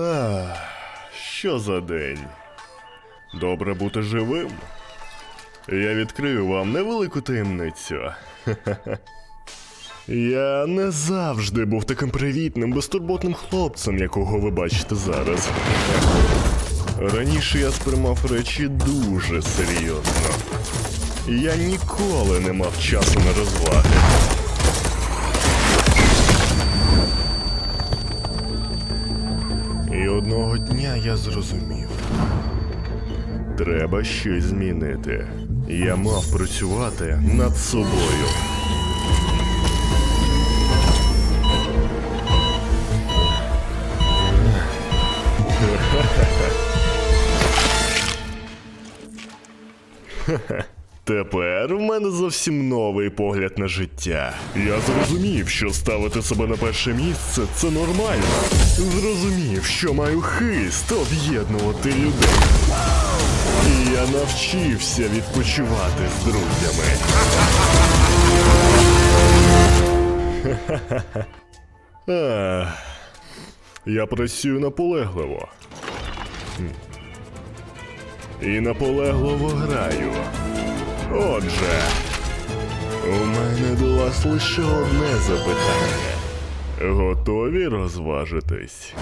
Ах, що за день? Добре бути живим. Я відкрию вам невелику таємницю. Я не завжди був таким привітним, безтурботним хлопцем, якого ви бачите зараз. Раніше я сприймав речі дуже серйозно. Я ніколи не мав часу на розваги. Одного дня я зрозумів. Треба щось змінити. Я мав працювати над собою. Тепер в мене зовсім новий погляд на життя. Я зрозумів, що ставити себе на перше місце це нормально. Зрозумів, що маю хист об'єднувати людей. І я навчився відпочивати з друзями. Я працюю наполегливо. І наполегливо граю. Отже, у мене до вас лише одне запитання. Готові розважитись?